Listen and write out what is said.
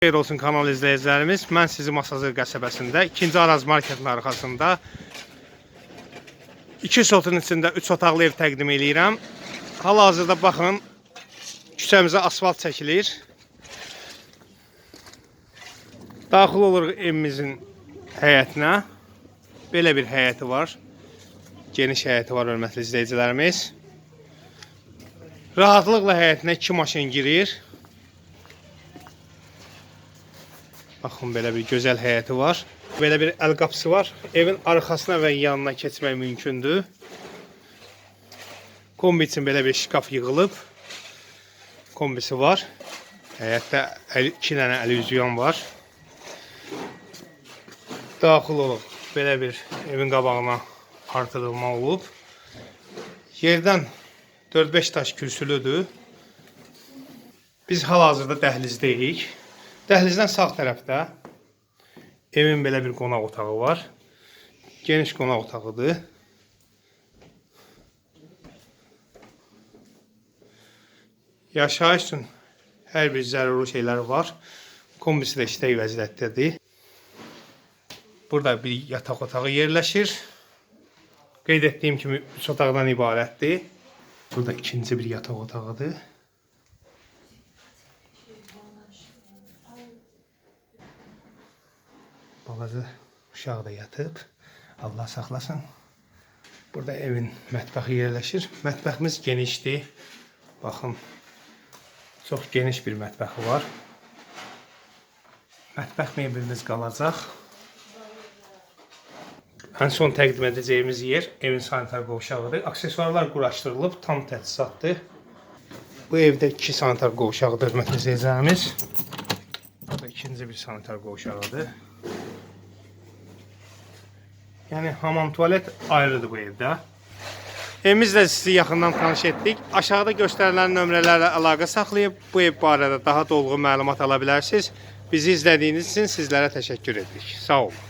Xeyir olsun kanal izləyicilərimiz. Mən sizi Masazır qəsəbəsində, 2-ci Araz marketin arxasında 2 sotun içində 3 otaqlı ev təqdim eləyirəm. Hal-hazırda baxın, küçəmizə asfalt çəkilir. Daxil oluruq evimizin həyətinə. Belə bir həyəti var. Geniş həyəti var hörmətli izləyicilərimiz. Rahatlıqla həyətinə 2 maşın girir. Baxın belə bir gözəl həyəti var. Belə bir əl qapısı var. Evin arxasına və yanına keçmək mümkündür. Kombi üçün belə bir şkaf yığılıb. Kombisi var. Həyətdə 2 dənə əl üzüyan var. Daxil olub belə bir evin qabağına artırılma olub. Yerdən 4-5 daş kürsülüdür. Biz hal-hazırda dəhlizdəyik. Dəhlizdən sağ tərəfdə evin belə bir qonaq otağı var. Geniş qonaq otağıdır. Yaşayış üçün hər bir zəruri şeylər var. Kombisi də işlək vəziyyətdədir. Burada bir yataq otağı yerləşir. Qeyd etdiyim kimi 3 otaqdan ibarətdir. Burada ikinci bir yataq otağıdır. Balaca uşaq da yatıb. Allah saxlasın. Burada evin mətbəxi yerləşir. Mətbəximiz genişdir. Baxın. Çox geniş bir mətbəxi var. Mətbəx mebelimiz qalacaq. Ən son təqdim edəcəyimiz yer evin sanitar qovşağıdır. Aksesuarlar quraşdırılıb, tam təchizatdır. Bu evdə 2 sanitar qovşağıdır, hörmətli izləyicilərimiz. Bu da ikinci bir sanitar qovşağıdır. Yəni hamam tualet ayrıdır bu evdə. Evimizlə sizi yaxından tanış etdik. Aşağıda göstərilən nömrələrlə əlaqə saxlayıb bu ev barədə daha dolğun məlumat ala bilərsiniz. Bizi izlədiyiniz üçün sizlərə təşəkkür edirik. Sağ olun.